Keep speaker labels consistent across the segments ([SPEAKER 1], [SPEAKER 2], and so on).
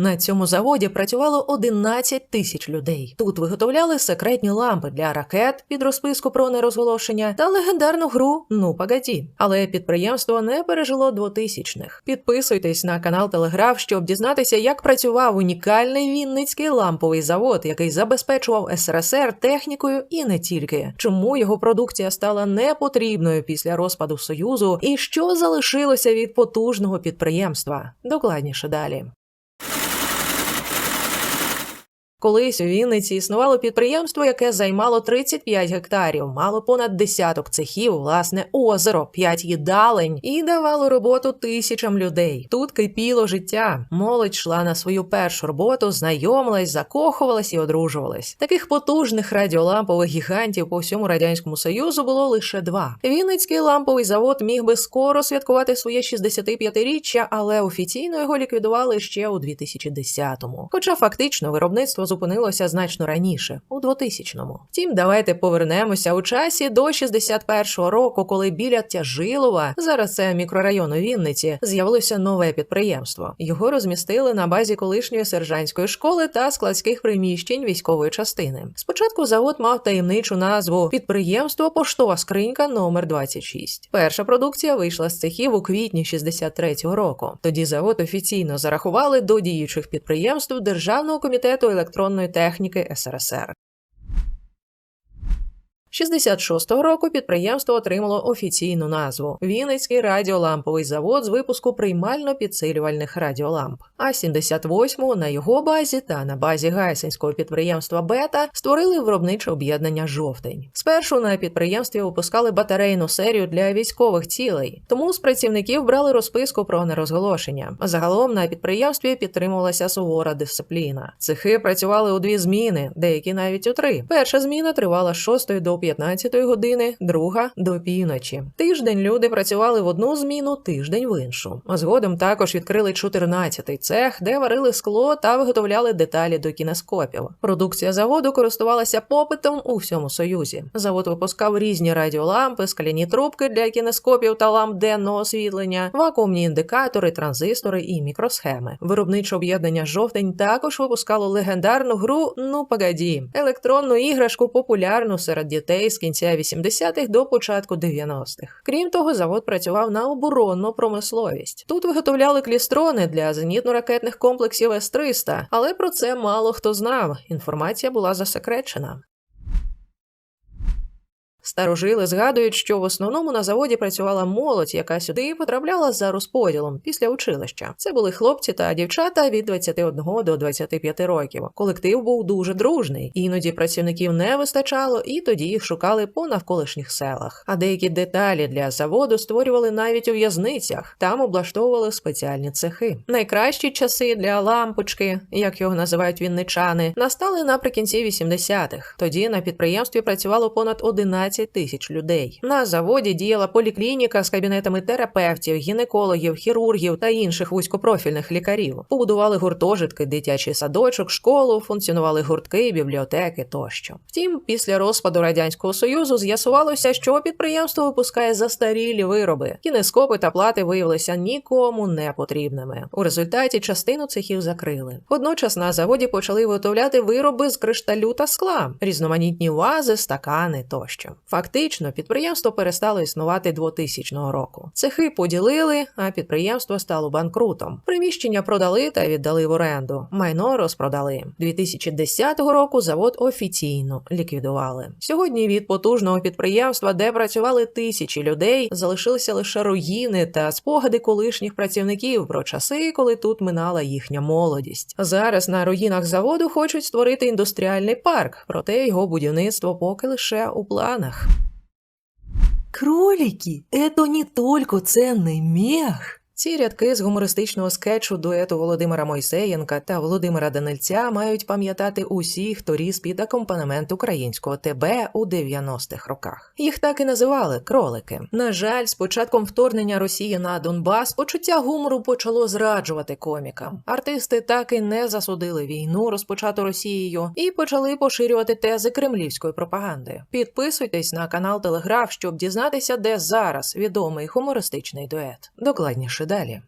[SPEAKER 1] На цьому заводі працювало 11 тисяч людей. Тут виготовляли секретні лампи для ракет під розписку про нерозголошення та легендарну гру Ну погоді. Але підприємство не пережило двотисячних. Підписуйтесь на канал Телеграф, щоб дізнатися, як працював унікальний Вінницький ламповий завод, який забезпечував СРСР технікою і не тільки. Чому його продукція стала непотрібною після розпаду Союзу, і що залишилося від потужного підприємства? Докладніше далі. Колись у Вінниці існувало підприємство, яке займало 35 гектарів, мало понад десяток цехів, власне, озеро, 5 їдалень і давало роботу тисячам людей. Тут кипіло життя. Молодь йшла на свою першу роботу, знайомилась, закохувалась і одружувалась. Таких потужних радіолампових гігантів по всьому радянському союзу було лише два. Вінницький ламповий завод міг би скоро святкувати своє 65-річчя, але офіційно його ліквідували ще у 2010-му. Хоча фактично виробництво зупинилося значно раніше, у 2000-му. Втім, давайте повернемося у часі до 61-го року, коли біля Тяжилова, зараз це мікрорайон у Вінниці, з'явилося нове підприємство. Його розмістили на базі колишньої сержантської школи та складських приміщень військової частини. Спочатку завод мав таємничу назву підприємство Поштова скринька номер 26 Перша продукція вийшла з цехів у квітні 63-го року. Тоді завод офіційно зарахували до діючих підприємств Державного комітету електронної техніки СРСР. 66-го року підприємство отримало офіційну назву Вінницький радіоламповий завод з випуску приймально-підсилювальних радіоламп. А 78-му на його базі та на базі гайсинського підприємства Бета створили виробниче об'єднання Жовтень. Спершу на підприємстві випускали батарейну серію для військових цілей, тому з працівників брали розписку про нерозголошення. Загалом на підприємстві підтримувалася сувора дисципліна. Цехи працювали у дві зміни, деякі навіть у три. Перша зміна тривала з 6 до 15 години, друга до півночі. Тиждень люди працювали в одну зміну, тиждень в іншу. Згодом також відкрили 14-й цех, де варили скло та виготовляли деталі до кінескопів. Продукція заводу користувалася попитом у всьому союзі. Завод випускав різні радіолампи, скляні трубки для кінескопів та ламп денного освітлення, вакуумні індикатори, транзистори і мікросхеми. Виробниче об'єднання жовтень також випускало легендарну гру Ну погоді, електронну іграшку популярну серед дітей з кінця 80-х до початку 90-х. Крім того, завод працював на оборонну промисловість. Тут виготовляли клістрони для зенітно-ракетних комплексів С-300, але про це мало хто знав. Інформація була засекречена. Старожили згадують, що в основному на заводі працювала молодь, яка сюди потрапляла за розподілом після училища. Це були хлопці та дівчата від 21 до 25 років. Колектив був дуже дружний, іноді працівників не вистачало, і тоді їх шукали по навколишніх селах. А деякі деталі для заводу створювали навіть у в'язницях. Там облаштовували спеціальні цехи. Найкращі часи для лампочки, як його називають вінничани, настали наприкінці 80-х. Тоді на підприємстві працювало понад 11 тисяч людей. На заводі діяла поліклініка з кабінетами терапевтів, гінекологів, хірургів та інших вузькопрофільних лікарів. Побудували гуртожитки, дитячий садочок, школу, функціонували гуртки, бібліотеки тощо. Втім, після розпаду радянського союзу з'ясувалося, що підприємство випускає застарілі вироби. Кінескопи та плати виявилися нікому не потрібними. У результаті частину цехів закрили. Водночас на заводі почали виготовляти вироби з кришталю та скла, різноманітні вази, стакани тощо. Фактично, підприємство перестало існувати 2000 року. Цехи поділили, а підприємство стало банкрутом. Приміщення продали та віддали в оренду. Майно розпродали. 2010 року завод офіційно ліквідували. Сьогодні від потужного підприємства, де працювали тисячі людей, залишилися лише руїни та спогади колишніх працівників про часи, коли тут минала їхня молодість. Зараз на руїнах заводу хочуть створити індустріальний парк, проте його будівництво поки лише у планах.
[SPEAKER 2] Кролики – это не только ценный мех.
[SPEAKER 1] Ці рядки з гумористичного скетчу дуету Володимира Мойсеєнка та Володимира Данильця мають пам'ятати усі, хто ріс під акомпанемент українського ТБ у 90-х роках. Їх так і називали кролики. На жаль, з початком вторгнення Росії на Донбас почуття гумору почало зраджувати комікам. Артисти так і не засудили війну, розпочату Росією, і почали поширювати тези кремлівської пропаганди. Підписуйтесь на канал Телеграф, щоб дізнатися, де зараз відомий гумористичний дует. Докладніше далі.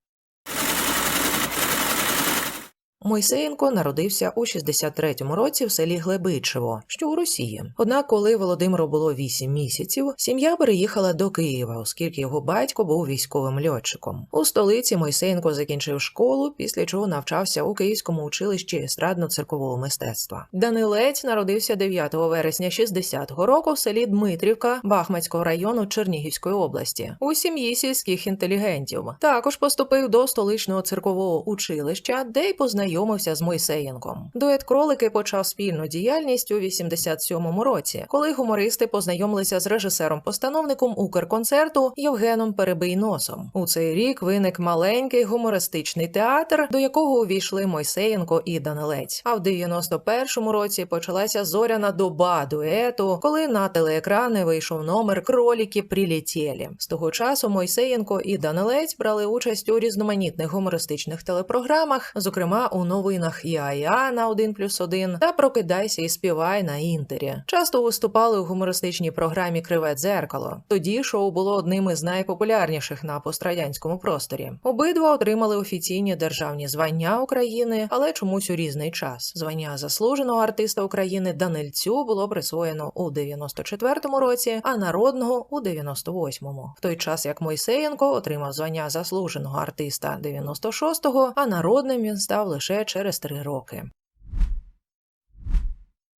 [SPEAKER 1] Мойсеєнко народився у 63-му році в селі Глебичево, що у Росії. Однак, коли Володимиру було 8 місяців, сім'я переїхала до Києва, оскільки його батько був військовим льотчиком. У столиці Мойсеєнко закінчив школу, після чого навчався у Київському училищі естрадно-циркового мистецтва. Данилець народився 9 вересня 60-го року в селі Дмитрівка Бахмацького району Чернігівської області у сім'ї сільських інтелігентів. Також поступив до столичного циркового училища, де й познайомився з Мойсеєнком. Дует кролики почав спільну діяльність у 87-му році, коли гумористи познайомилися з режисером-постановником Укрконцерту Євгеном Перебийносом. У цей рік виник маленький гумористичний театр, до якого увійшли Мойсеєнко і Данилець. А в 91-му році почалася зоряна доба дуету, коли на телеекрани вийшов номер Кроліки прилетєлі. З того часу Мойсеєнко і Данилець брали участь у різноманітних гумористичних телепрограмах, зокрема у новинах ІАЯ на 1 плюс 1 та Прокидайся і співай на інтері. Часто виступали у гумористичній програмі Криве дзеркало. Тоді шоу було одним із найпопулярніших на пострадянському просторі. Обидва отримали офіційні державні звання України, але чомусь у різний час. Звання заслуженого артиста України Данильцю було присвоєно у 94-му році, а народного у 98-му. В той час як Мойсеєнко отримав звання заслуженого артиста 96-го, а народним він став лише через три роки.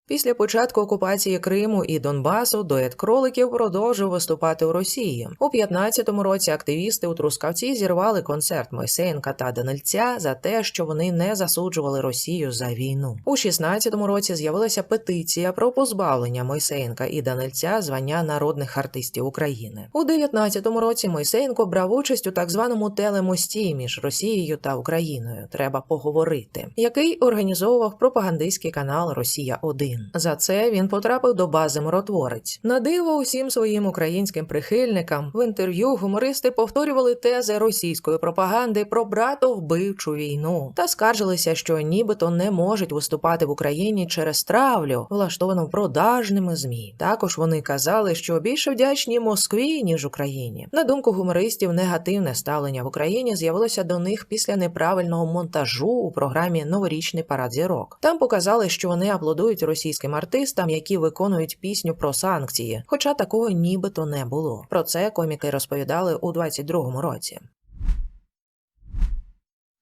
[SPEAKER 1] Після початку окупації Криму і Донбасу дует кроликів продовжив виступати у Росії. У 15-му році активісти у Трускавці зірвали концерт Мойсеєнка та Данильця за те, що вони не засуджували Росію за війну. У 16-му році з'явилася петиція про позбавлення Мойсеєнка і Данильця звання народних артистів України. У 19-му році Мойсеєнко брав участь у так званому телемості між Росією та Україною. Треба поговорити, який організовував пропагандистський канал Росія 1 За це він потрапив до бази миротворець. На диво усім своїм українським прихильникам в інтерв'ю гумористи повторювали тези російської пропаганди про братовбивчу війну та скаржилися, що нібито не можуть виступати в Україні через травлю, влаштовану продажними змі. Також вони казали, що більше вдячні Москві ніж Україні. На думку гумористів, негативне ставлення в Україні з'явилося до них після неправильного монтажу у програмі Новорічний парад зірок. Там показали, що вони аплодують російським артистам, які виконують пісню про санкції, хоча такого нібито не було. Про це коміки розповідали у 22-му році.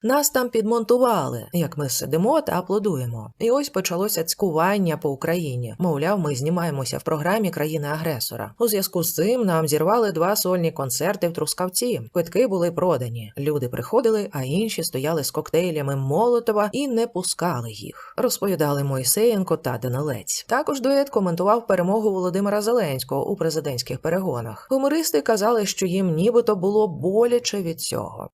[SPEAKER 1] Нас там підмонтували, як ми сидимо та аплодуємо. І ось почалося цькування по Україні. Мовляв, ми знімаємося в програмі країни-агресора. У зв'язку з цим нам зірвали два сольні концерти в Трускавці. Квитки були продані. Люди приходили, а інші стояли з коктейлями Молотова і не пускали їх. Розповідали Мойсеєнко та Данилець. Також дует коментував перемогу Володимира Зеленського у президентських перегонах. Гумористи казали, що їм нібито було боляче від цього.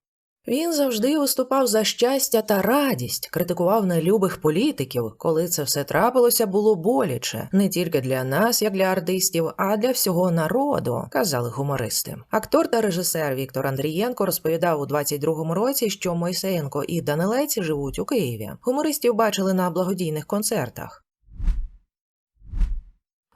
[SPEAKER 1] Він завжди виступав за щастя та радість, критикував нелюбих політиків. Коли це все трапилося, було боляче не тільки для нас, як для артистів, а для всього народу, казали гумористи. Актор та режисер Віктор Андрієнко розповідав у 22-му році, що Мойсеєнко і Данилець живуть у Києві. Гумористів бачили на благодійних концертах.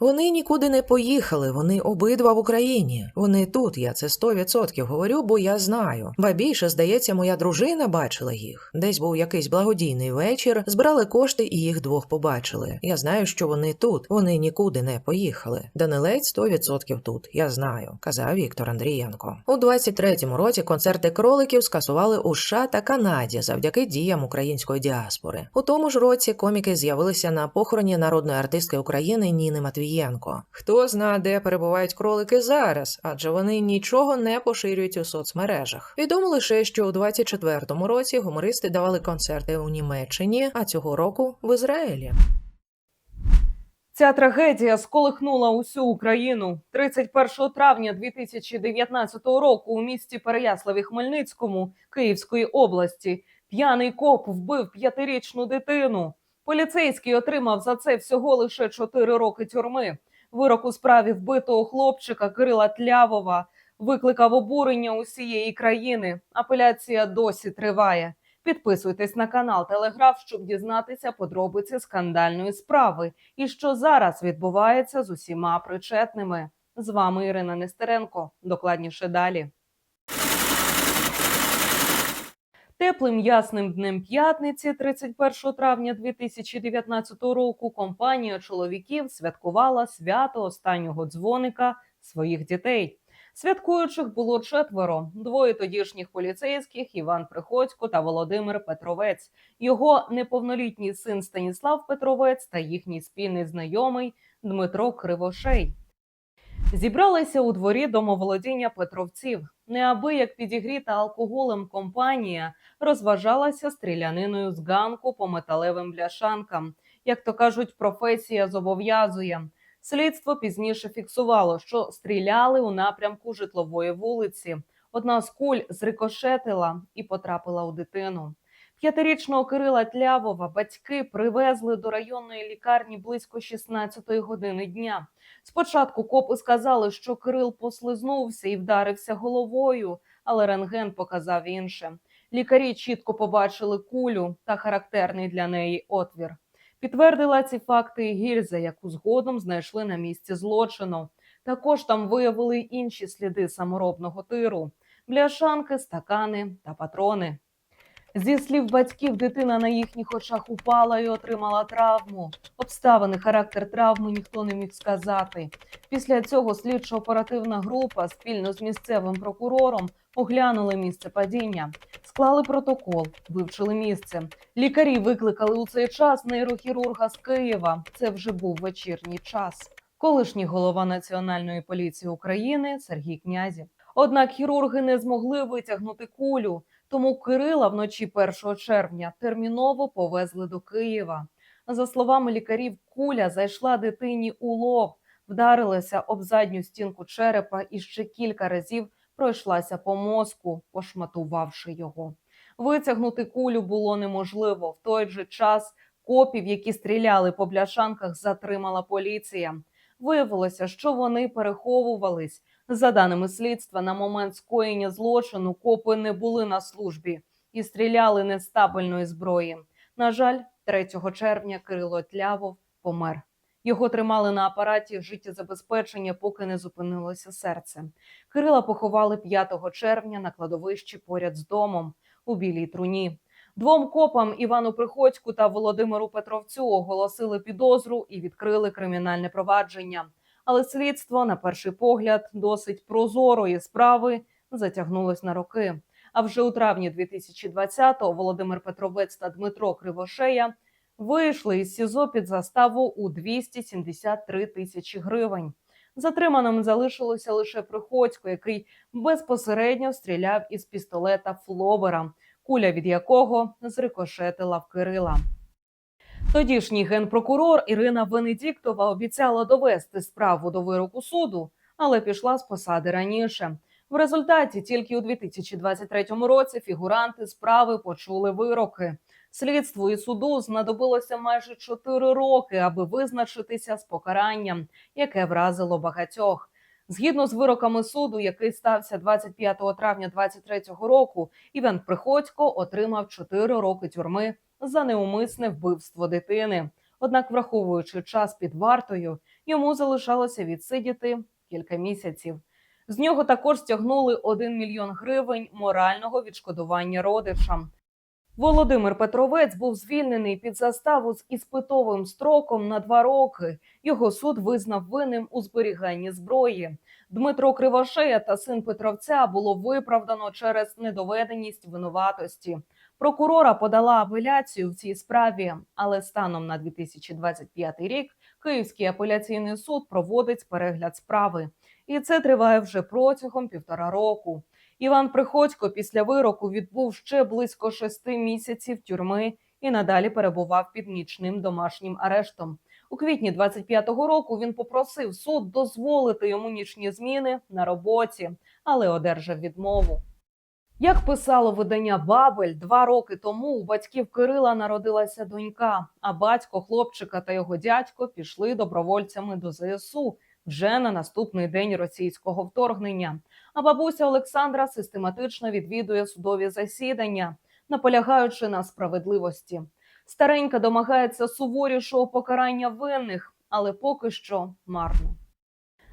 [SPEAKER 1] Вони нікуди не поїхали, вони обидва в Україні. Вони тут, я це 100% говорю, бо я знаю. Ба більше, здається, моя дружина бачила їх. Десь був якийсь благодійний вечір, збирали кошти і їх двох побачили. Я знаю, що вони тут, вони нікуди не поїхали. Данилець 100% тут, я знаю, казав Віктор Андрієнко. У 23-му році концерти кроликів скасували у США та Канаді завдяки діям української діаспори. У тому ж році коміки з'явилися на похороні народної артистки України Ніни Матвієнко. Хто зна, де перебувають кролики зараз, адже вони нічого не поширюють у соцмережах. Відомо лише, що у 24-му році гумористи давали концерти у Німеччині, а цього року в Ізраїлі.
[SPEAKER 3] Ця трагедія сколихнула усю Україну 31 травня 2019 року у місті Переяславі Хмельницькому Київської області. П'яний коп вбив п'ятирічну дитину. Поліцейський отримав за це всього лише 4 роки тюрми. Вирок у справі вбитого хлопчика Кирила Тлявова викликав обурення усієї країни. Апеляція досі триває. Підписуйтесь на канал Телеграф, щоб дізнатися подробиці скандальної справи і що зараз відбувається з усіма причетними. З вами Ірина Нестеренко. Докладніше далі. Теплим ясним днем п'ятниці, 31 травня 2019 року, компанія чоловіків святкувала свято останнього дзвоника своїх дітей. Святкуючих було четверо: двоє тодішніх поліцейських Іван Приходько та Володимир Петровець, його неповнолітній син Станіслав Петровець та їхній спільний знайомий Дмитро Кривошей. Зібралися у дворі домоволодіння Петровців. Неабияк підігріта алкоголем компанія розважалася стріляниною з ганку по металевим бляшанкам. Як то кажуть, професія зобов'язує. Слідство пізніше фіксувало, що стріляли у напрямку житлової вулиці. Одна з куль зрикошетила і потрапила у дитину. П'ятирічного Кирила Тлявова батьки привезли до районної лікарні близько 16-ї години дня. Спочатку копи сказали, що Кирил послизнувся і вдарився головою, але рентген показав інше. Лікарі чітко побачили кулю та характерний для неї отвір. Підтвердила ці факти і гільза, яку згодом знайшли на місці злочину. Також там виявили інші сліди саморобного тиру: бляшанки, стакани та патрони. Зі слів батьків, дитина на їхніх очах упала і отримала травму. Обставини, характер травми ніхто не міг сказати. Після цього слідчо-оперативна група спільно з місцевим прокурором оглянули місце падіння, склали протокол, вивчили місце. Лікарі викликали у цей час нейрохірурга з Києва. Це вже був вечірній час. Колишній голова Національної поліції України Сергій Князів. Однак хірурги не змогли витягнути кулю. Тому Кирила вночі 1 червня терміново повезли до Києва. За словами лікарів, куля зайшла дитині у лоб, вдарилася об задню стінку черепа і ще кілька разів пройшлася по мозку, пошматувавши його. Витягнути кулю було неможливо. В той же час копів, які стріляли по бляшанках, затримала поліція. Виявилося, що вони переховувались. За даними слідства, на момент скоєння злочину копи не були на службі і стріляли не зброї. На жаль, 3 червня Кирило Тлявов помер. Його тримали на апараті життєзабезпечення, поки не зупинилося серце. Кирила поховали 5 червня на кладовищі поряд з домом у білій труні. Двом копам Івану Приходьку та Володимиру Петровцю оголосили підозру і відкрили кримінальне провадження. Але слідство, на перший погляд, досить прозорої справи затягнулось на роки. А вже у травні 2020-го Володимир Петровець та Дмитро Кривошея вийшли із СІЗО під заставу у 273 тисячі гривень. Затриманим залишилося лише Приходько, який безпосередньо стріляв із пістолета Флобера, куля від якого зрикошетила в Кирила. Тодішній генпрокурор Ірина Венедіктова обіцяла довести справу до вироку суду, але пішла з посади раніше. В результаті тільки у 2023 році фігуранти справи почули вироки. Слідству і суду знадобилося майже 4 роки, аби визначитися з покаранням, яке вразило багатьох. Згідно з вироками суду, який стався 25 травня 2023 року, Іван Приходько отримав 4 роки тюрми за неумисне вбивство дитини. Однак, враховуючи час під вартою, йому залишалося відсидіти кілька місяців. З нього також стягнули 1 мільйон гривень морального відшкодування родичам. Володимир Петровець був звільнений під заставу з іспитовим строком на два роки. Його суд визнав винним у зберіганні зброї. Дмитро Кривошея та син Петровця було виправдано через недоведеність винуватості. Прокурора подала апеляцію в цій справі, але станом на 2025 рік Київський апеляційний суд проводить перегляд справи, і це триває вже протягом півтора року. Іван Приходько після вироку відбув ще близько шести місяців тюрми і надалі перебував під нічним домашнім арештом. У квітні 25-го року він попросив суд дозволити йому нічні зміни на роботі, але одержав відмову. Як писало видання Бабель, два роки тому у батьків Кирила народилася донька, а батько хлопчика та його дядько пішли добровольцями до ЗСУ вже на наступний день російського вторгнення. А бабуся Олександра систематично відвідує судові засідання, наполягаючи на справедливості. Старенька домагається суворішого покарання винних, але поки що марно.